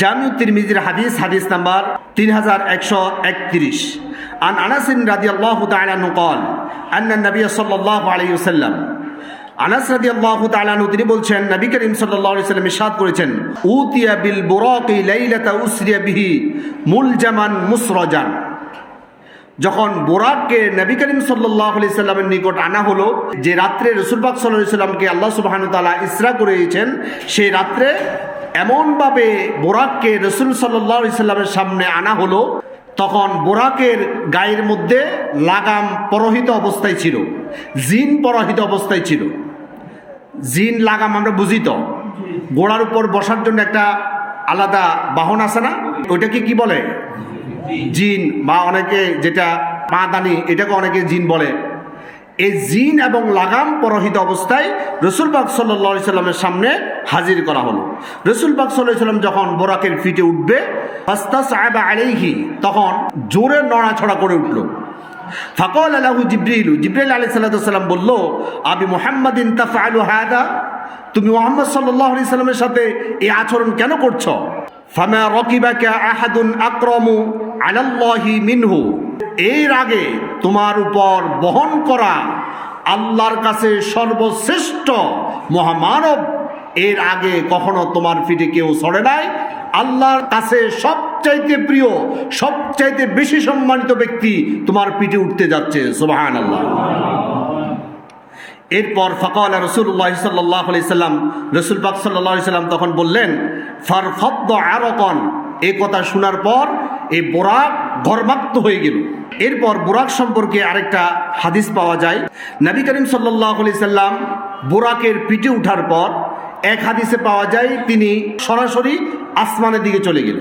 জামিউ তিরমিজির হাদিস হাদিস নাম্বার তিন হাজার একশো একত্রিশ। আন আনাসিন রাদি আল্লাহ তালানু কল আন্না নবী সাল্লাহ আলাইসাল্লাম আনাস রাদি আল্লাহ তালানু তিনি বলছেন, নবী করিম সাল্লাহ সাল্লাম ইসাদ করেছেন, উতিয়া বিল বুরাকি লাইলাতা উসরিয়া বিহি মুলজামান মুসরজান। যখন বোরাককে নবী করিম সাল্লাহ আলি সাল্লামের নিকট আনা হলো, যে রাত্রে রসুলবাক সাল্লাহ সাল্লামকে আল্লাহ সুবাহানু তালা ইসরা করেছেন সেই রাত্রে এমনভাবে বোরাককে রসুল সাল্লাহ আলি সাল্লামের সামনে আনা হলো, তখন বোরাকের গায়ের মধ্যে লাগাম পরহিত অবস্থায় ছিল, জিন পরহিত অবস্থায় ছিল। জিন লাগাম আমরা বুঝি তো, গোড়ার উপর বসার জন্য একটা আলাদা বাহন আছে না? ওইটাকে কি বলে? জিন, বা অনেকে যেটা পাদানি এটাকে অনেকে জিন বলে। এই জিন এবং লাগাম পরহিত অবস্থায় রসুল পাক সাল্লি সাল্লামের সামনে হাজির করা হলো। রসুল পাক সাল্লাহ সাল্লাম যখন বোরাকের ফিটে উঠবে আস্তা সাহেবা আলাইহি, তখন জোরে নড়াছড়া করে উঠল। ফকল আলাহু জিব্রিল জিব্রাইল আলী সাল্লাম বলল, আবি মোহাম্মদিন তাফআলু হাদা? তুমি মোহাম্মদ সাল্লাহ আলি সাল্লামের সাথে এই আচরণ কেন করছ? ফামা রকিবাকে আহাদুন আক্রমু আলাল্লাহি মিনহু। এর আগে তোমার উপর বহন করা আল্লাহর কাছে সর্বশ্রেষ্ঠ মহামানব, এর আগে কখনো তোমার পিঠে কেউ সরে নাই। আল্লাহর কাছে সবচাইতে প্রিয়, সবচাইতে বেশি সম্মানিত ব্যক্তি তোমার পিঠে উঠতে যাচ্ছে। সুবাহান আল্লাহ এরপর ফকাল রসুল্লাহ সাল্লাহ সাল্লাম, রসুল পাক সাল্লাহ সাল্লাম তখন বললেন ফার ফদ্দ আরকন। এই কথা শোনার পর এই বোরাক গর্মাক্ত হয়ে গেল। এরপর বোরাক সম্পর্কে আরেকটা হাদিস পাওয়া যায়। নবী করিম সাল্লাহ সাল্লাম বোরাকের পিঠে উঠার পর এক হাদিসে পাওয়া যায়, তিনি সরাসরি আসমানের দিকে চলে গেল।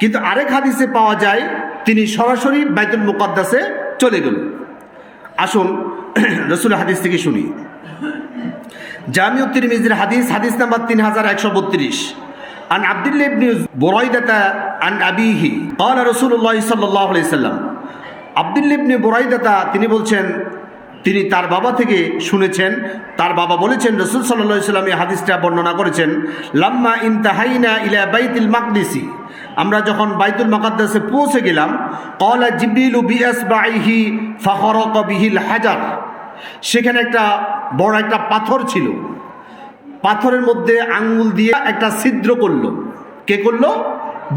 কিন্তু আরেক হাদিসে পাওয়া যায়, তিনি সরাসরি বাইতুল মুকাদ্দাসে চলে গেল। আসুন রসুল হাদিস থেকে শুনি। জামিউ তিরমিজির হাদিস হাদিস নাম্বার তিন হাজার একশো বত্রিশ। عن عبد الله بن بريدة عن أبيه قال رسول الله صلى الله عليه وسلم আবদুল্লিব ইবনে বুরাইদাতা তিনি বলছেন তিনি তার বাবা থেকে শুনেছেন তার বাবা বলেছেন রসুল সাল্লাহ সাল্লাম এই হাদিসটা বর্ণনা করেছেন লাম্মা ইনতাহাইনা ইলা বাইতুল মাকদিসি আমরা যখন বাইতুল মাকাদ্দাসে পৌঁছে গেলাম কলা জিব্রিলু বিএস বাইহি ফাখরক বিহিল হাজার সেখানে একটা বড় একটা পাথর ছিল পাথরের মধ্যে আঙ্গুল দিয়ে একটা ছিদ্র করল। কে করল?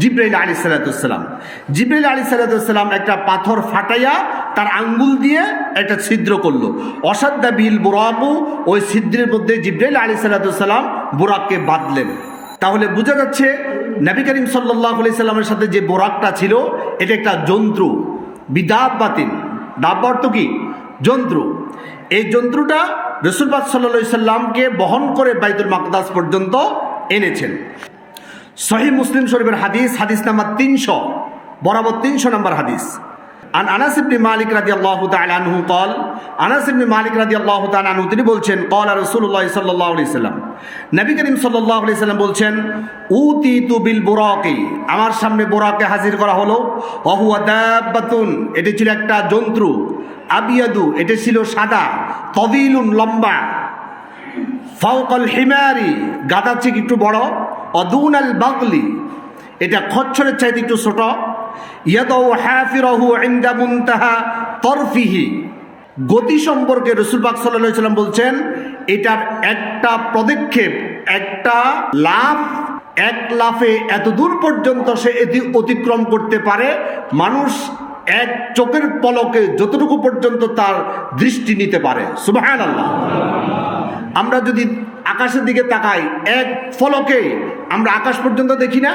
জিব্রাইল আলী সালাতাম জিব্রাইল আলী সালাতাম একটা পাথর ফাটাইয়া তার আঙ্গুল দিয়ে একটা ছিদ্র করল। অসাধ্যা বিল বোরাবু, ওই ছিদ্রের মধ্যে জিব্রাইল আলী সালাতাম বোরাককে বাঁধলেন। তাহলে বোঝা যাচ্ছে নবী করিম সাল্লাহ আলি সাল্লামের সাথে যে বোরাকটা ছিল, এটা একটা যন্ত্র বিদাব বাতিন দাব অর্থ কি? যন্ত্র। এই যন্ত্রটা রসুলবাদ সাল্লা সাল্লামকে বহন করে বাইতুল মাকদাস পর্যন্ত এনেছেন। সহি মুসলিম শরীফের হাদিস হাদিস নাম্বার তিনশো, বরাবর তিনশো নাম্বার হাদিস। আন আনাস ইবনে মালিক রাদিয়াল্লাহু তাআলা আনহু قال আনাস ইবনে মালিক রাদিয়াল্লাহু তাআলা আনহু তিনি বলছেন قال রাসূলুল্লাহ সাল্লাল্লাহু আলাইহি সাল্লাম নবী করিম সাল্লাল্লাহু আলাইহি সাল্লাম বলছেন উতিতু বিল বুরাকি আমার সামনে বুরাকে হাজির করা হলো ওহুয়া দাব্বাতুন এটি ছিল একটা জন্তু আবিয়াদু এটা ছিল সাদা তবিলুন লম্বা ফাউকাল হিমারি গাদার চেয়ে একটু বড় অদুন আল বাগলি এটা খচ্ছরের চাইতে একটু ছোট তরফিহি। গতি সম্পর্কে রসুল পাক সাল্লাল্লাহু সাল্লাম বলছেন, এটার একটা পদক্ষেপ, একটা লাভ এক লাফে এত দূর পর্যন্ত সে এটি অতিক্রম করতে পারে। মানুষ এক চোখের পলকে যতটুকু পর্যন্ত তার দৃষ্টি নিতে পারে। সুবাহান আমরা যদি আকাশের দিকে তাকাই, এক ফলকে আমরা আকাশ পর্যন্ত দেখি না?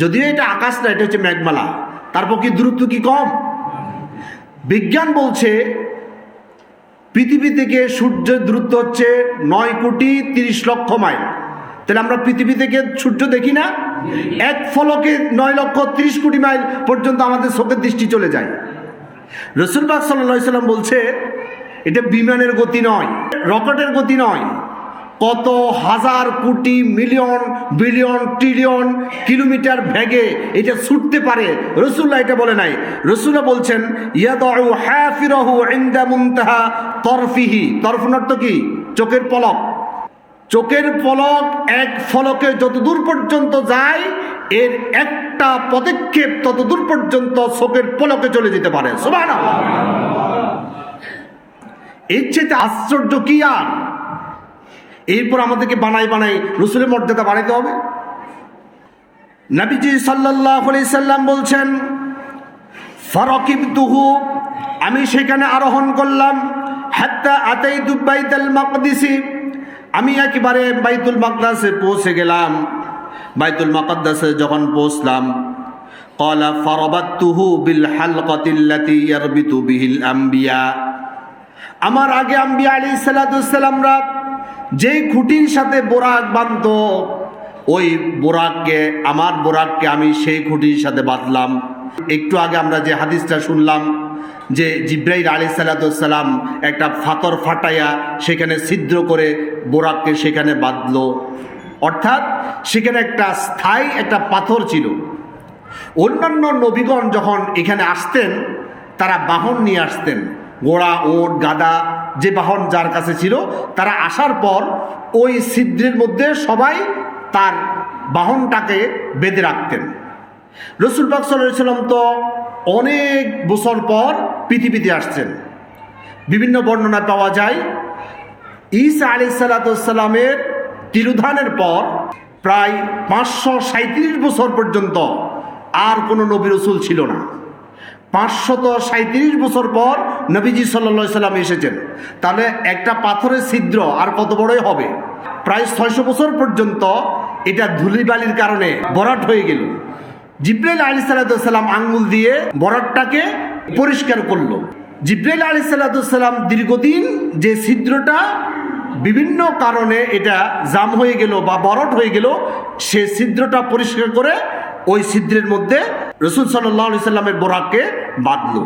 যদিও এটা আকাশ না, এটা হচ্ছে মেঘমালা। তারপর কি দূরত্ব কি কম? বিজ্ঞান বলছে, পৃথিবী থেকে সূর্যের দূরত্ব হচ্ছে নয় কোটি তিরিশ লক্ষ মাইল। তাহলে আমরা পৃথিবী থেকে সূর্য দেখি না? এক ফলকে নয় লক্ষ তিরিশ কোটি মাইল পর্যন্ত আমাদের চোখের দৃষ্টি চলে যায়। রসুলবাগ সাল্লা সাল্লাম বলছে, এটা বিমানের গতি নয়, রকেটের গতি নয়। কত হাজার কোটি, মিলিয়ন, বিলিয়ন, ট্রিলিয়ন কিলোমিটার ভেগে এটা ছুটতে পারে? রসুল্লাহ এটা বলে নাই। রসুল্লাহ বলছেন ইয়াদু হাফিরহু ইনদা তরফিহি। তরফুন অর্থ কি? চোখের পলক। চোখের পলক এক ফলকে যতদূর পর্যন্ত যায়, এর একটা পদক্ষেপ ততদূর পর্যন্ত চোখের পলকে চলে যেতে পারে। এর চেয়ে আশ্চর্য কি আর? এরপর আমাদেরকে বানাই বানাই রসুলের মর্যাদা বাড়াইতে হবে। নবীজি সাল্লাহ সাল্লাম বলছেন, ফারকিবতুহু আমি সেখানে আরোহণ করলাম, হাত্তা আতাই বাইতুল মাকদিসি আমি একেবারে বাইতুল মাকদাসে পৌঁছে গেলাম। বাইতুল মাকদ্দাসে যখন পৌঁছলাম কলা ফারবাতুহু বিল হালকাতিল্লাতি ইয়ারবিতু বিহিল আম্বিয়া আমার আগে আম্বিয়া আলী সাল্লাতুসাল্লামরা যেই খুঁটির সাথে বোরাক বাঁধত, ওই বোরাককে, আমার বোরাককে আমি সেই খুঁটির সাথে বাঁধলাম। একটু আগে আমরা যে হাদিসটা শুনলাম যে জিব্রাইল আলী সাল্লাতুসাল্লাম একটা ফাতর ফাটাইয়া সেখানে ছিদ্র করে বোরাককে সেখানে বাঁধলো। অর্থাৎ সেখানে একটা স্থায়ী একটা পাথর ছিল। অন্যান্য নবীগণ যখন এখানে আসতেন, তারা বাহন নিয়ে আসতেন। ঘোড়া, ওট গাদা যে বাহন যার কাছে ছিল, তারা আসার পর ওই ছিদ্রের মধ্যে সবাই তার বাহনটাকে বেঁধে রাখতেন। রসুল পাক তো অনেক বছর পর পৃথিবীতে আসছেন। বিভিন্ন বর্ণনা পাওয়া যায়। ঈসা আলি সাল্লাতামের তিরুধানের পর প্রায় পাঁচশো সাঁত্রিশ বছর পর্যন্ত আর কোনো নবী রসুল ছিল না। পাঁচশত সাঁত্রিশ বছর পর নবীজি সাল্লা সাল্লাম এসেছেন। তাহলে একটা পাথরের ছিদ্র আর কত বড়ই হবে? প্রায় ছয়শো বছর পর্যন্ত এটা ধুলিবালির কারণে বরাট হয়ে গেল। জিব্রাইল আলী সাল্লাম আঙ্গুল দিয়ে বরাটটাকে পরিষ্কার করল। জিব্রাইল আলী সাল্লাম দীর্ঘদিন যে ছিদ্রটা বিভিন্ন কারণে এটা জাম হয়ে গেল বা বরট হয়ে গেল, সে ছিদ্রটা পরিষ্কার করে ওই ছিদ্রের মধ্যে রসুল সাল্লাহ সাল্লামের বোরাককে বাঁধলো।